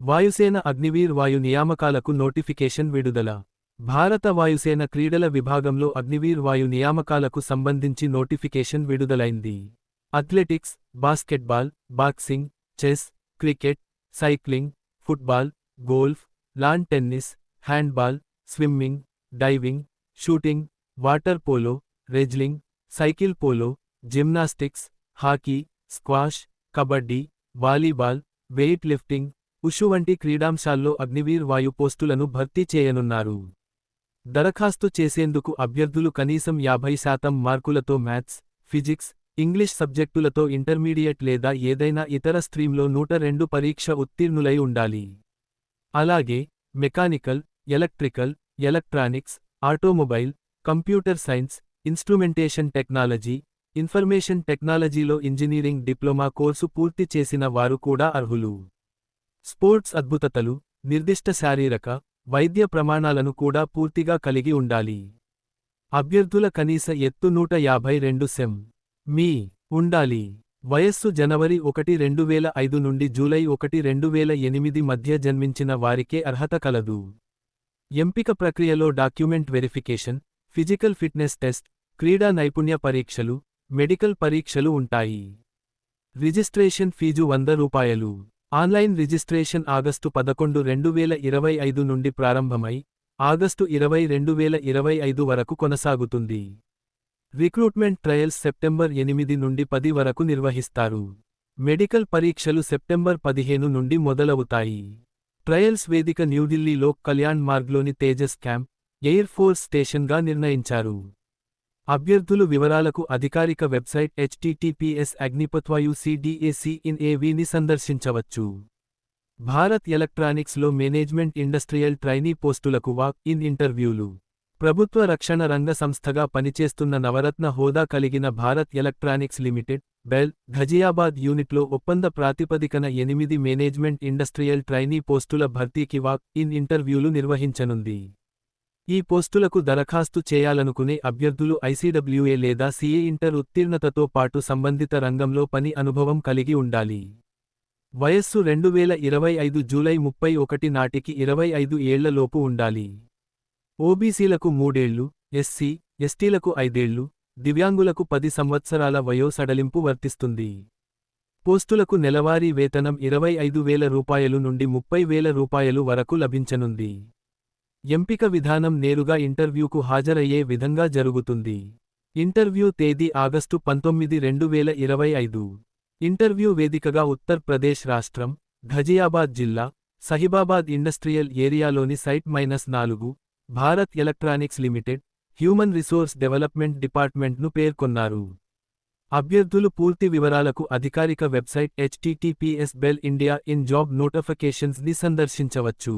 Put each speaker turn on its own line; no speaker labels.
వాయుసేన అగ్నివీర్ వాయు నియామకాలకు నోటిఫికేషన్ విడుదల. భారత వాయుసేన క్రీడల విభాగంలో అగ్నివీర్ వాయు నియామకాలకు సంబంధించి నోటిఫికేషన్ విడుదలైంది. Athletics basketball boxing chess cricket cycling football golf lawn tennis handball swimming diving shooting water polo wrestling cycle polo gymnastics hockey squash kabaddi volleyball weight lifting wushu వంటి క్రీడాంశాల్లో అగ్నివీర్ వాయు పోస్టులను భర్తీ చేయనున్నారు. దరఖాస్తు చేసేందుకు అభ్యర్థులు కనీసం యాభై శాతం మార్కులతో మ్యాథ్స్ ఫిజిక్స్ ఇంగ్లీష్ సబ్జెక్టులతో ఇంటర్మీడియట్ లేదా ఏదైనా ఇతర స్ట్రీమ్లో నూట రెండు పరీక్ష ఉత్తీర్ణులై ఉండాలి. అలాగే mechanical electrical electronics automobile computer science instrumentation technology information టెక్నాలజీలో ఇంజనీరింగ్ డిప్లొమా కోర్సు పూర్తి చేసిన వారు కూడా అర్హులు. స్పోర్ట్స్ అద్భుతతలు నిర్దిష్ట శారీరక వైద్య ప్రమాణాలను కూడా పూర్తిగా కలిగి ఉండాలి. అభ్యర్థుల కనీస ఎత్తు నూట యాభై రెండు సెం. మీ ఉండాలి. వయస్సు జనవరి ఒకటి రెండు వేల ఐదు నుండి జూలై ఒకటి రెండు వేల ఎనిమిది మధ్య జన్మించిన వారికే అర్హత కలదు. ఎంపిక ప్రక్రియలో document verification physical fitness test క్రీడా నైపుణ్య పరీక్షలు మెడికల్ పరీక్షలు ఉంటాయి. రిజిస్ట్రేషన్ ఫీజు వంద రూపాయలు. ఆన్లైన్ రిజిస్ట్రేషన్ ఆగస్టు పదకొండు రెండు వేల ఇరవై ఐదు నుండి ప్రారంభమై ఆగస్టు ఇరవై రెండు వేల ఇరవై ఐదు వరకు కొనసాగుతుంది. రిక్రూట్మెంట్ ట్రయల్స్ సెప్టెంబర్ ఎనిమిది నుండి పది వరకు నిర్వహిస్తారు. మెడికల్ పరీక్షలు సెప్టెంబర్ పదిహేను నుండి మొదలవుతాయి. ట్రయల్స్ వేదిక న్యూఢిల్లీలో కళ్యాణ్ మార్గ్లోని తేజస్ క్యాంప్ ఎయిర్ ఫోర్స్ స్టేషన్గా నిర్ణయించారు. అభ్యర్థులు వివరాలకు అధికారిక website HTTPS Agnipathvayu CDAC in ఏవీని సందర్శించవచ్చు. భారత్ ఎలక్ట్రానిక్స్లో మేనేజ్మెంట్ ఇండస్ట్రియల్ ట్రైనీ పోస్టులకు వాక్ ఇన్ ఇంటర్వ్యూలు. ప్రభుత్వ రక్షణ రంగ సంస్థగా పనిచేస్తున్న నవరత్న హోదా కలిగిన Bharat electronics limited BEL Ghaziabad యూనిట్లో ఒప్పంద ప్రాతిపదికన ఎనిమిది మేనేజ్మెంట్ ఇండస్ట్రియల్ ట్రైనీ పోస్టుల భర్తీకి వాక్ ఇన్ ఇంటర్వ్యూలు నిర్వహించనుంది. ఈ పోస్టులకు దరఖాస్తు చేయాలనుకునే అభ్యర్థులు ఐసీడబ్ల్యూఏ లేదా సీఏ ఇంటర్ ఉత్తీర్ణతతో పాటు సంబంధిత రంగంలో పని అనుభవం కలిగి ఉండాలి. వయస్సు రెండు వేల ఇరవై ఐదు జూలై ముప్పై ఒకటి నాటికి ఇరవై ఐదు ఏళ్ళలోపు ఉండాలి. ఓబీసీలకు మూడేళ్ళు ఎస్సీ ఎస్టీలకు ఐదేళ్ళు దివ్యాంగులకు పది సంవత్సరాల వయో సడలింపు వర్తిస్తుంది. పోస్టులకు నెలవారీ వేతనం ఇరవై ఐదు వేల రూపాయలు నుండి ముప్పై వేల రూపాయలు వరకు లభించనుంది. ఎంపిక విధానం నేరుగా ఇంటర్వ్యూకు హాజరయ్యే విధంగా జరుగుతుంది. ఇంటర్వ్యూ తేదీ ఆగస్టు పంతొమ్మిది రెండు వేల ఇరవై ఐదు. ఇంటర్వ్యూ వేదికగా ఉత్తర్ ప్రదేశ్ రాష్ట్రం ఘజియాబాద్ జిల్లా సహిబాబాద్ ఇండస్ట్రియల్ ఏరియాలోని సైట్ మైనస్ నాలుగు Bharat electronics limited human resource development డిపార్ట్మెంట్ను పేర్కొన్నారు. అభ్యర్థులు పూర్తి వివరాలకు అధికారిక website HTTPS BEL India in job నోటిఫికేషన్స్ని సందర్శించవచ్చు.